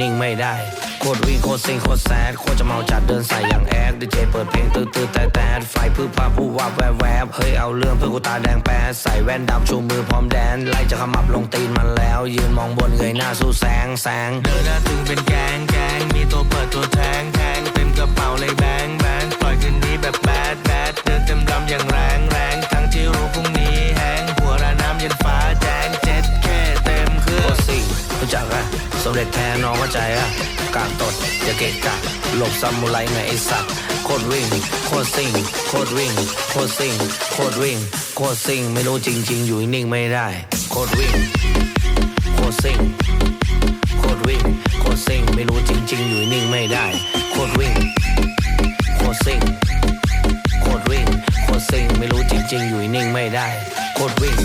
นิ่งไม่ได้โคตรวิ่งโคตรซิงโคตรแซดโคตรจะเมาจัดเดินใส่อย่างแอดดีเจเปิดเพลงตื้อตื้อแต่แต่ไฟพื้นพาผู้ว่าบแวบแวบเฮ้ยเอาเรื่องเพื่อกูตาแดงแปดใส่แว่นดำชูมือพร้อมแดนไล่จะขมับลงตีนมันแล้ว ยืนมองบนเงยหน้าสู้แสงแสงเดินหน้าตึงเป็นแก สมเด็จแท้น้องเข้าใจอะกาดตดอย่าเกะกะหลบซามูไรไงไอสัตว์โคตรวิ่ง โคตรซิงโคตรวิ่ง โคตรซิงโคตรวิ่ง โคตรซิงไม่รู้จริง ๆ อยู่นิ่งไม่ได้ โคตรวิ่ง โคตรซิงโคตรวิ่ง โคตรซิงไม่รู้จริง ๆ อยู่นิ่งไม่ได้ โคตรวิ่ง โคตรซิงโคตรวิ่ง โคตรซิงไม่รู้จริง ๆ อยู่นิ่งไม่ได้ โคตรวิ่ง